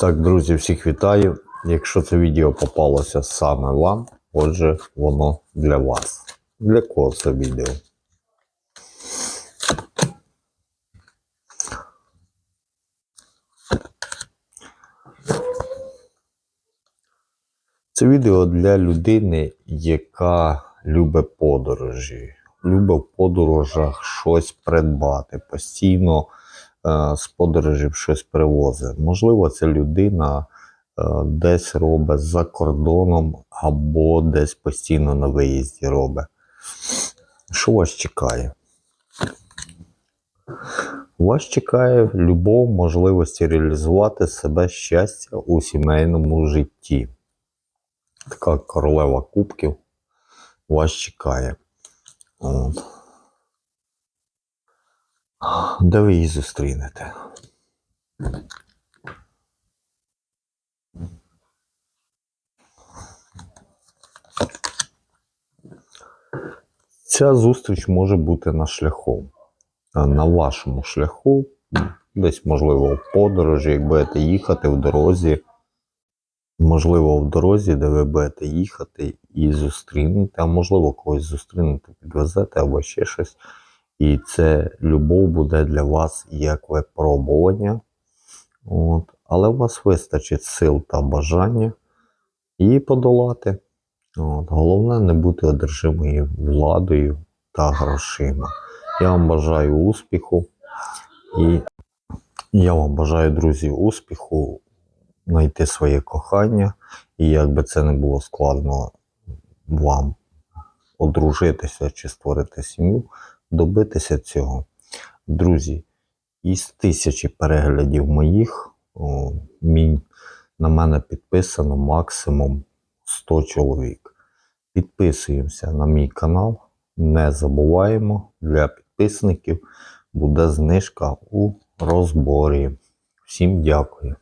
Так, друзі, всіх вітаю. Якщо це відео попалося саме вам, отже, воно для вас. Для кого це відео? Це відео для людини, яка любить подорожі, любить в подорожах щось придбати, постійно з подорожів щось привозить. Можливо, це людина е, десь робить за кордоном або десь постійно на виїзді робить. Що вас чекає? Вас чекає любов можливості реалізувати себе щастя у сімейному житті. Така королева кубків вас чекає. От. Де ви її зустрінете? Ця зустріч може бути на шляху. На вашому шляху, десь, можливо, в подорожі, як будете їхати в дорозі, можливо, в дорозі, де ви будете їхати і зустрінете, а можливо, когось зустрінете, підвезете або ще щось. І це любов буде для вас як випробування. От. Але у вас вистачить сил та бажання її подолати. От. Головне не бути одержимою владою та грошима. Я вам бажаю успіху. І я вам бажаю, друзі, успіху, знайти своє кохання. І як би це не було складно вам одружитися чи створити сім'ю, добитися цього. Друзі, із тисячі переглядів моїх о, мій, на мене підписано максимум 100 чоловік. Підписуємося на мій канал. Не забуваємо, для підписників буде знижка у розборі. Всім дякую.